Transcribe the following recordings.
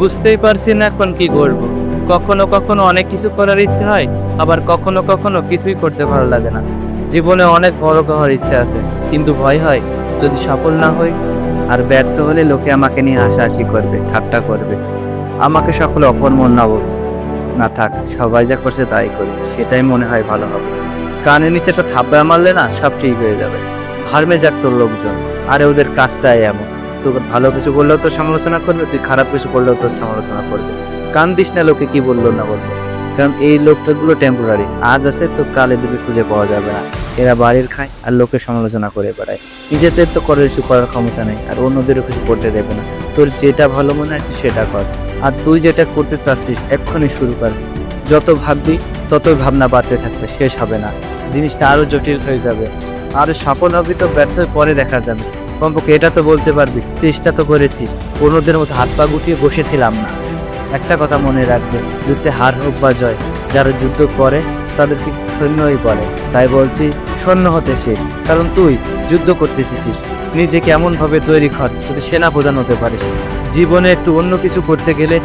বুঝতেই পারছি না এখন কি করব। কখনো কখনো অনেক কিছু করার ইচ্ছে হয়, আবার কখনো কখনো কিছুই করতে ভালো লাগে না। জীবনে অনেক বড় হওয়ার ইচ্ছে আছে, কিন্তু ভয় হয়, যদি সফল না হই, আর ব্যর্থ হলে লোকে আমাকে নিয়ে হাসাহাসি করবে, ঠাট্টা করবে। আমাকে সকলে অপর মন না। না থাক, সবাই যা করছে তাই করি, সেটাই মনে হয় ভালো হবে। কানের নিচে একটা থাপ্পা মারলে না সব ঠিক হয়ে যাবে। হারমে যাক তোর লোকজন, আরে ওদের কাজটাই এমন। তোকে ভালো কিছু বললেও তোর সমালোচনা করবে, তুই খারাপ কিছু করলেও তোর সমালোচনা করবে। কান দিস না লোকে, কি বলল না বলল? কারণ এই লোকটাগুলো টেম্পোরারি আজ আছে তো কাল এদিকে খুঁজে পাওয়া যাবে না। এরা বাড়ির খায় আর লোকের সমালোচনা করে বেড়ায়। নিজেদের তো করার কিছু করার ক্ষমতা নেই, আর অন্যদেরও কিছু করতে দেবে না। তোর যেটা ভালো মনে হয় সেটা কর। আর তুই যেটা করতে চাচ্ছিস, এক্ষুনি শুরু কর। যত ভাববি, ততই ভাবনা বাড়তে থাকবে, শেষ হবে না। জিনিসটা আরও জটিল হয়ে যাবে। আর সফল হবি তো ব্যর্থ পরে দেখা যাবে। কমপক্ষে এটা তো বলতে পারবি, চেষ্টা তো করেছি অন্যদের মতো হাত পা গুটিয়ে বসেছিলাম না। একটা কথা মনে রাখবে, যুদ্ধে হার হোক বা জয়, যারা যুদ্ধ করে তাদেরকে সৈন্যই বলে। তাই বলছি, সৈন্য হতে শেখ কারণ তুই যুদ্ধ করতেছিস। নিজেকে এমনভাবে তৈরি কর যদি সেনা প্রধান হতে পারিস। জীবনে একটু অন্য কিছু করতে গেলে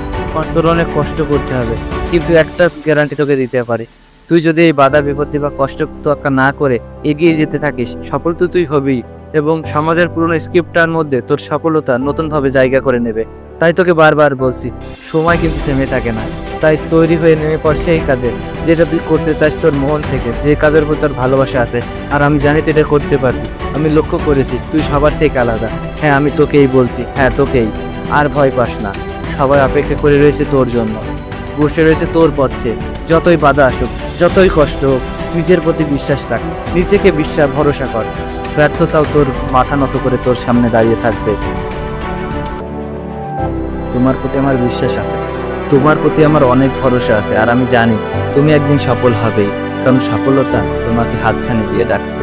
তোর অনেক কষ্ট করতে হবে, কিন্তু একটা গ্যারান্টি তোকে দিতে পারি। তুই যদি এই বাধা বিপত্তি বা কষ্ট তোয়াক্কা না করে এগিয়ে যেতে থাকিস, সফল তো তুই হবি। এবং সমাজের পুরনো স্ক্রিপ্টটার মধ্যে তোর সফলতা নতুনভাবে জায়গা করে নেবে। তাই তোকে বারবার বলছি, সময় কিন্তু থেমে থাকে না। তাই তৈরি হয়ে নেমে পড় সেই কাজে। যেটা তুই করতে চাস তোর মন থেকে, যে কাজের উপর তোর ভালোবাসা আছে। আর আমি জানি তুই এটা করতে পারবি। আমি লক্ষ্য করেছি, তুই সবার থেকে আলাদা। হ্যাঁ আমি তোকেই বলছি হ্যাঁ তোকেই। আর ভয় পাস না। সবাই অপেক্ষা করে রয়েছে তোর জন্য। বসে রয়েছে তোর পথে। যতই বাধা আসুক, যতই কষ্ট হোক, নিজের প্রতি বিশ্বাস রাখ। নিজেকে বিশ্বাস, ভরসা কর। ব্যর্থতাও তোর মাথা নত করে তোর সামনে দাঁড়িয়ে থাকবে। তোমার প্রতি আমার বিশ্বাস আছে। তোমার প্রতি আমার অনেক ভরসা আছে, আর আমি জানি তুমি একদিন সফল হবেই, কারণ সফলতা তোমাকে হাতছানি দিয়ে ডাকছে।